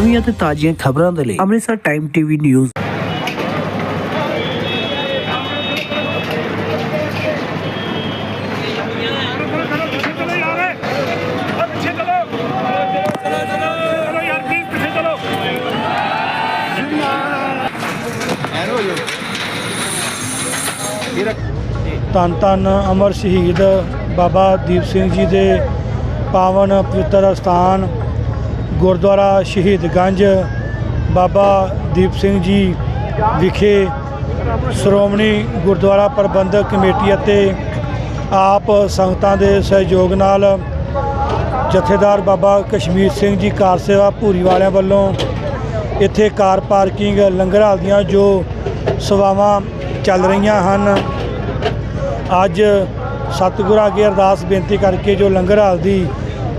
ਨਵੀਆਂ ਤੇ ਤਾਜ਼ੀਆਂ ਖਬਰਾਂ ਦੇ ਲਈ ਅੰਮ੍ਰਿਤਸਰ ਟਾਈਮ ਟੀਵੀ ਨਿਊਜ਼ ਤਨ ਤਨ ਅਮਰ ਸ਼ਹੀਦ ਬਾਬਾ ਦੀਪ ਸਿੰਘ ਜੀ ਦੇ ਪਾਵਨ ਪਵਿੱਤਰ ਸਥਾਨ ਗੁਰਦੁਆਰਾ ਸ਼ਹੀਦਗੰਜ ਬਾਬਾ ਦੀਪ ਸਿੰਘ ਜੀ ਵਿਖੇ ਸ਼੍ਰੋਮਣੀ ਗੁਰਦੁਆਰਾ ਪ੍ਰਬੰਧਕ ਕਮੇਟੀ ਅਤੇ ਆਪ ਸੰਗਤਾਂ ਦੇ ਸਹਿਯੋਗ ਨਾਲ ਜਥੇਦਾਰ ਬਾਬਾ ਕਸ਼ਮੀਰ ਸਿੰਘ ਜੀ ਕਾਰ ਸੇਵਾ ਭੂਰੀ ਵਾਲਿਆਂ ਵੱਲੋਂ ਇੱਥੇ ਕਾਰ ਪਾਰਕਿੰਗ ਲੰਗਰ ਹਾਲ ਦੀਆਂ ਜੋ ਸੇਵਾਵਾਂ ਚੱਲ ਰਹੀਆਂ ਹਨ। ਅੱਜ ਸਤਿਗੁਰਾਂ ਅੱਗੇ ਅਰਦਾਸ ਬੇਨਤੀ ਕਰਕੇ ਜੋ ਲੰਗਰ ਹਾਲ ਦੀ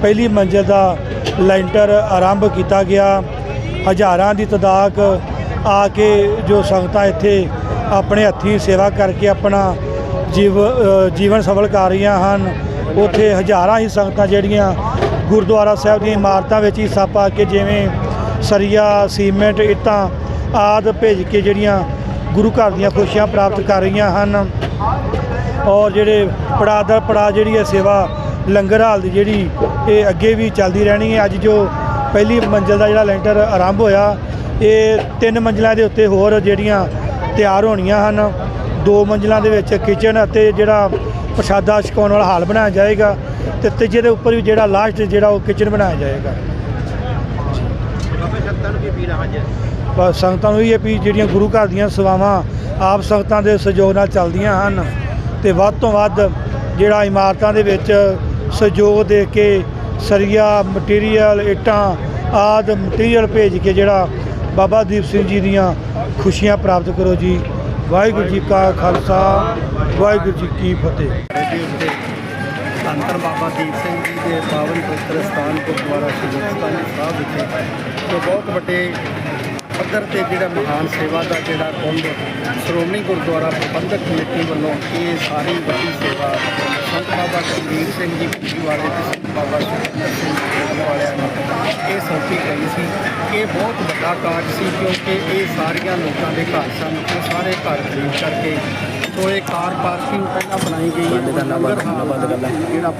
ਪਹਿਲੀ ਮੰਜ਼ਿਲ ਦਾ ਲੈਂਟਰ ਆਰੰਭ ਕੀਤਾ ਗਿਆ। ਹਜ਼ਾਰਾਂ ਦੀ ਤਦਾਦ ਆ ਕੇ ਜੋ ਸੰਗਤਾਂ ਇੱਥੇ ਆਪਣੇ ਹੱਥੀਂ ਸੇਵਾ ਕਰਕੇ ਆਪਣਾ ਜੀਵ ਜੀਵਨ ਸਫਲ ਕਰ ਰਹੀਆਂ ਹਨ। ਉੱਥੇ ਹਜ਼ਾਰਾਂ ਹੀ ਸੰਗਤਾਂ ਜਿਹੜੀਆਂ ਗੁਰਦੁਆਰਾ ਸਾਹਿਬ ਦੀਆਂ ਇਮਾਰਤਾਂ ਵਿੱਚ ਹਿੱਸਾ ਪਾ ਕੇ ਜਿਵੇਂ ਸਰੀਆ, ਸੀਮੈਂਟ, ਇੱਟਾਂ ਆਦਿ ਭੇਜ ਕੇ ਜਿਹੜੀਆਂ ਗੁਰੂ ਘਰ ਦੀਆਂ ਖੁਸ਼ੀਆਂ ਪ੍ਰਾਪਤ ਕਰ ਰਹੀਆਂ ਹਨ। ਔਰ ਜਿਹੜੇ ਪੜਾਅ ਦਰ ਪੜਾਅ ਜਿਹੜੀ ਹੈ ਸੇਵਾ ਲੰਗਰ ਹਾਲ ਦੀ ਜਿਹੜੀ ਇਹ ਅੱਗੇ ਵੀ ਚੱਲਦੀ ਰਹਿਣੀ ਹੈ। ਅੱਜ ਜੋ ਪਹਿਲੀ ਮੰਜ਼ਿਲ ਦਾ ਜਿਹੜਾ ਲੈਂਟਰ ਆਰੰਭ ਹੋਇਆ, ਇਹ ਤਿੰਨ ਮੰਜ਼ਿਲਾਂ ਦੇ ਉੱਤੇ ਹੋਰ ਜਿਹੜੀਆਂ ਤਿਆਰ ਹੋਣੀਆਂ ਹਨ। ਦੋ ਮੰਜ਼ਿਲਾਂ ਦੇ ਵਿੱਚ ਕਿਚਨ ਅਤੇ ਜਿਹੜਾ ਪ੍ਰਸ਼ਾਦਾ ਛਕਾਉਣ ਵਾਲਾ ਹਾਲ ਬਣਾਇਆ ਜਾਏਗਾ ਤੇ ਤੀਜੇ ਦੇ ਉੱਪਰ ਵੀ ਜਿਹੜਾ ਲਾਸਟ ਜਿਹੜਾ ਉਹ ਕਿਚਨ ਬਣਾਇਆ ਜਾਏਗਾ। ਬਸ ਸੰਗਤਾਂ ਨੂੰ ਇਹ ਵੀ ਜਿਹੜੀਆਂ ਗੁਰੂ ਘਰ ਦੀਆਂ ਸੇਵਾਵਾਂ ਆਪ ਸੰਗਤਾਂ ਦੇ ਸਹਿਯੋਗ ਨਾਲ ਚੱਲਦੀਆਂ ਹਨ ਤੇ ਵੱਧ ਤੋਂ ਵੱਧ ਜਿਹੜਾ ਇਮਾਰਤਾਂ ਦੇ ਵਿੱਚ ਸਹਿਯੋਗ ਦੇ ਕੇ ਸਰੀਆ ਮਟੀਰੀਅਲ ਇੱਟਾਂ ਆਦ ਮਟੀਰੀਅਲ ਭੇਜ ਕੇ ਜਿਹੜਾ ਬਾਬਾ ਦੀਪ ਸਿੰਘ ਜੀ ਦੀਆਂ ਖੁਸ਼ੀਆਂ ਪ੍ਰਾਪਤ ਕਰੋ ਜੀ। ਵਾਹਿਗੁਰੂ ਜੀ ਕਾ ਖਾਲਸਾ, ਵਾਹਿਗੁਰੂ ਜੀ ਕੀ ਫਤਿਹ। ਦੇ ਬਾਬਾ ਦੀਪ ਸਿੰਘ ਜੀ ਦੇ ਪਾਵਨ ਪਵਿੱਤਰ ਸਥਾਨ ਗੁਰਦੁਆਰਾ ਸ਼੍ਰੀ ਸਥਾਨ ਸਾਹਿਬ ਵਿਖੇ ਜੋ ਬਹੁਤ ਵੱਡੇ ਪੱਧਰ ਤੇ ਜਿਹੜਾ ਮਹਾਨ ਸੇਵਾ ਦਾ ਜਿਹੜਾ ਕੁੰਭ ਸ਼੍ਰੋਮਣੀ ਗੁਰਦੁਆਰਾ ਪ੍ਰਬੰਧਕ ਕਮੇਟੀ ਵੱਲੋਂ ਇਹ ਸਾਰੀ ਵੱਡੀ ਸੇਵਾ ਸੰਤ ਸਿੰਘ ਜੀ ਭੁੱਖੀ ਵਾਲੇ ਤੇ ਸੰਤ ਬਾਬਾ ਸਿੰਘ ਵਾਲਿਆਂ ਨੂੰ ਇਹ ਸੌਂਪੀ ਗਈ ਸੀ ਇਹ ਬਹੁਤ ਵੱਡਾ ਕਾਰਜ ਸੀ ਕਿਉਂਕਿ ਇਹ ਸਾਰੀਆਂ ਲੋਕਾਂ ਦੇ ਘਰ ਸਨ ਉਹ ਸਾਰੇ ਘਰ ਖਰੀਦ ਕਰਕੇ ਸੋ ਇਹ ਕਾਰ ਪਾਰਕਿੰਗ ਪਹਿਲਾਂ ਬਣਾਈ ਗਈ ਹੈ। ਜਿਹੜਾ